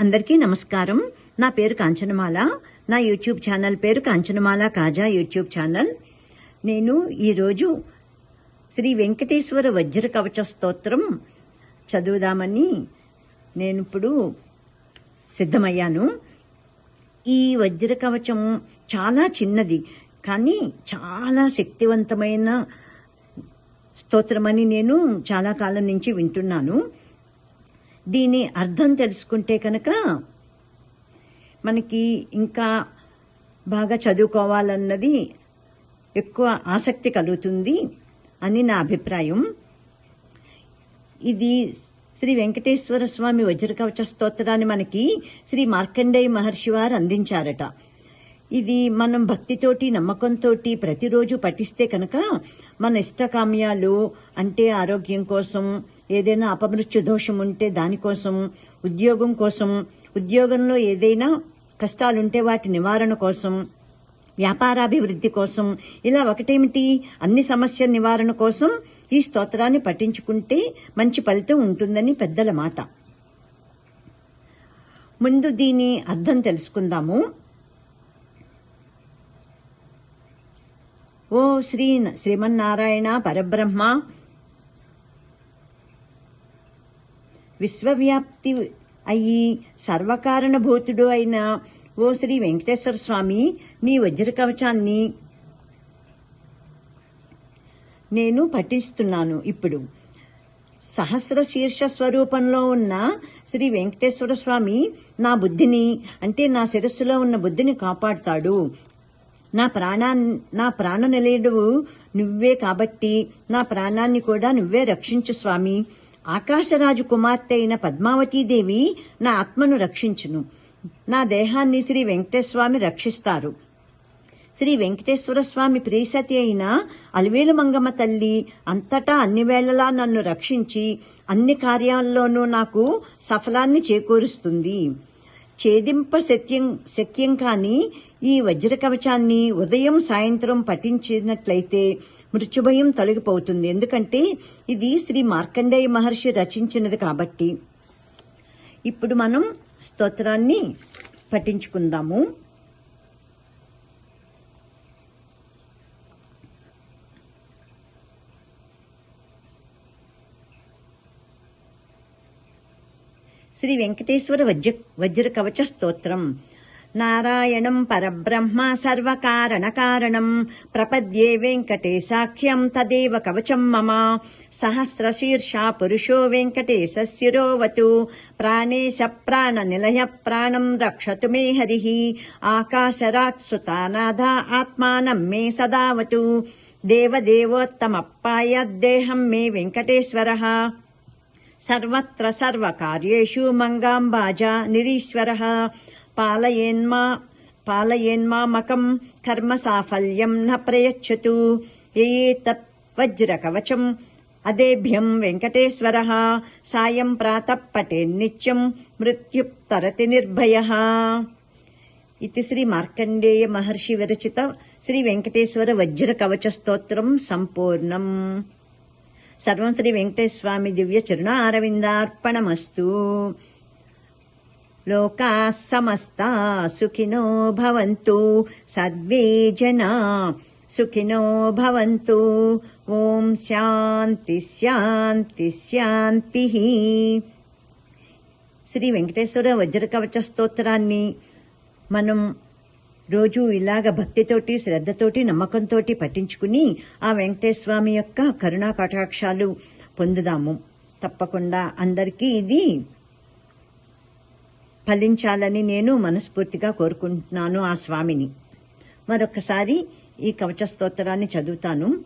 అందరికీ నమస్కారం. నా పేరు కాంచనమాల. నా యూట్యూబ్ ఛానల్ పేరు కాంచనమాల కాజా యూట్యూబ్ ఛానల్. నేను ఈరోజు శ్రీ వెంకటేశ్వర వజ్ర కవచ స్తోత్రం చదువుదామని నేను ఇప్పుడు సిద్ధమయ్యాను. ఈ వజ్ర కవచం చాలా చిన్నది కానీ చాలా శక్తివంతమైన స్తోత్రమని నేను చాలా కాలం నుంచి వింటున్నాను. దీని అర్థం తెలుసుకుంటే కనుక మనకి ఇంకా బాగా చదువుకోవాలన్నది ఎక్కువ ఆసక్తి కలుగుతుంది అని నా అభిప్రాయం. ఇది శ్రీ వెంకటేశ్వర స్వామి వజ్రకవచ స్తోత్రాన్ని మనకి శ్రీ మార్కండేయ మహర్షి వారు అందించారట. ఇది మనం భక్తితోటి నమ్మకంతో ప్రతిరోజు పఠిస్తే కనుక మన ఇష్టకామ్యాలు అంటే ఆరోగ్యం కోసం ఏదైనా అపమృత్యు దోషం ఉంటే దానికోసం ఉద్యోగం కోసం ఉద్యోగంలో ఏదైనా కష్టాలుంటే వాటి నివారణ కోసం వ్యాపారాభివృద్ధి కోసం ఇలా ఒకటేమిటి? అన్ని సమస్యల నివారణ కోసం ఈ స్తోత్రాన్ని పఠించుకుంటే మంచి ఫలితం ఉంటుందని పెద్దల మాట. ముందు దీని అర్థం తెలుసుకుందాము. ఓ శ్రీ శ్రీమన్నారాయణ పరబ్రహ్మ. విశ్వవ్యాప్తి అయ్యి సర్వకారణభూతుడు అయిన ఓ శ్రీ వెంకటేశ్వర స్వామి నీ వజ్ర కవచాన్ని నేను పఠిస్తున్నాను ఇప్పుడు. సహస్ర శీర్ష స్వరూపంలో ఉన్న శ్రీ వెంకటేశ్వర స్వామి నా బుద్ధిని అంటే నా శిరస్సులో ఉన్న బుద్ధిని కాపాడుతాడు. నా ప్రాణా నా ప్రాణ నిలయుడు నువ్వే కాబట్టి నా ప్రాణాన్ని కూడా నువ్వే రక్షించు స్వామి. ఆకాశరాజు కుమార్తె అయిన పద్మావతీదేవి నా ఆత్మను రక్షించును. నా దేహాన్ని శ్రీ వెంకటేశ్వమి రక్షిస్తారు. శ్రీ వెంకటేశ్వర స్వామి ప్రియసతి అయిన అలివేలు మంగమ్మ తల్లి అంతటా అన్ని వేళలా నన్ను రక్షించి అన్ని కార్యాల్లోనూ నాకు సఫలాన్ని చేకూరుస్తుంది. ఛేదింప సత్యం శక్యం కాని ఈ వజ్ర కవచాన్ని ఉదయం సాయంత్రం పఠించినట్లయితే మృత్యుభయం తొలగిపోతుంది. ఎందుకంటే ఇది శ్రీ మార్కండేయ మహర్షి రచించినది కాబట్టి. ఇప్పుడు మనం స్తోత్రాన్ని పఠించుకుందాము. శ్రీ వెంకటేశ్వర వజ్ర వజ్ర కవచ స్తోత్రం. నారాయణం పరబ్రహ్మ సర్వకారణ కారణం ప్రపద్యే వెంకటేశాఖ్యం తదేవ కవచం మమ. సహస్రశీర్షా పురుషో వెంకటేశిరోవతు ప్రాణేశ ప్రాణ నిలయ ప్రాణం రక్షతు మే హరి. ఆకాశరాత్సుతానాథ ఆత్మానం మే సదావతు. దేవదేవోత్తమప్పాయ దేహం మే వెంకటేశ్వర. సర్వత్ర సర్వకార్యేషు మంగాంబాజా నిరీశ్వర పాలయేన్మా పాలయేన్మామకం కర్మ సాఫల్యం న ప్రయచ్చతు ఏతత్ వజ్రకవచం అదేభ్యం వెంకటేశ్వర సాయం ప్రాతః పటేన్నిత్యం మృత్యుప్తరతి నిర్భయ ఇది శ్రీ మార్కండేయ మహర్షి విరచిత శ్రీ వెంకటేశ్వర వజ్ర కవచ స్తోత్రం సంపూర్ణం సర్వం శ్రీ వెంకటేశ్వర స్వామి దివ్య చరణ అరవిందార్పణమస్తు లోకా సమస్తా సుఖినో భవంతు. సద్వే జనా సుఖినో భవంతు. ఓం శాంతి శాంతి శాంతి. శ్రీ వెంకటేశ్వర వజ్రకవచ స్తోత్రాన్ని మనం రోజూ ఇలాగ భక్తితోటి శ్రద్ధతోటి నమ్మకంతోటి పఠించుకుని ఆ వెంకటేశ్వర యొక్క కరుణా కటాక్షాలు పొందుదాము. తప్పకుండా అందరికీ ఇది ఫలించాలని నేను మనస్ఫూర్తిగా కోరుకుంటున్నాను ఆ స్వామిని. మరొకసారి ఈ కవచ స్తోత్రాన్ని చదువుతాను.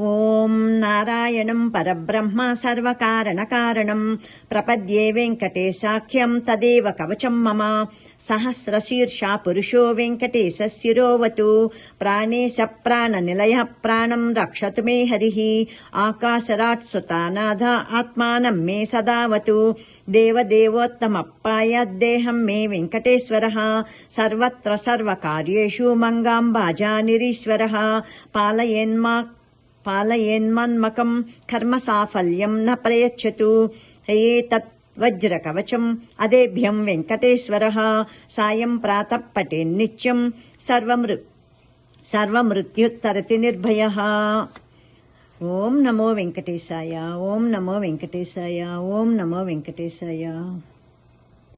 ఓం నారాయణం పరబ్రహ్మ సర్వకారణ కారణం ప్రపద్యే వెంకటేశాఖ్యం తదేవ కవచం మమ. సహస్రశీర్షా పురుషో వెంకటేశిరోవతు ప్రాణేశ ప్రాణ నిలయ ప్రాణం రక్షతు మే హరి. ఆకాశరాట్సుతానాథ ఆత్మానం మే సదావతు. దేవదేవోత్తమప్పాయ దేహం మే వెంకటేశ్వర. సర్వత్ర సర్వకార్యేషు మంగాంబాజా నిరీశ్వర పాలయేన్మా పాలయేన్మన్మకం కర్మ సాఫల్యం న ప్రయచ్చతు ఏతత్ వజ్రకవచం అదేభ్యం వెంకటేశ్వర సాయం ప్రాతః పటేన్నిత్యం సర్వమృ సర్వమృత్యుత్తరతి నిర్భయ ఓం నమో వెంకటేశాయ ఓం నమో వెంకటేశాయ ఓం నమో వెంకటేశాయ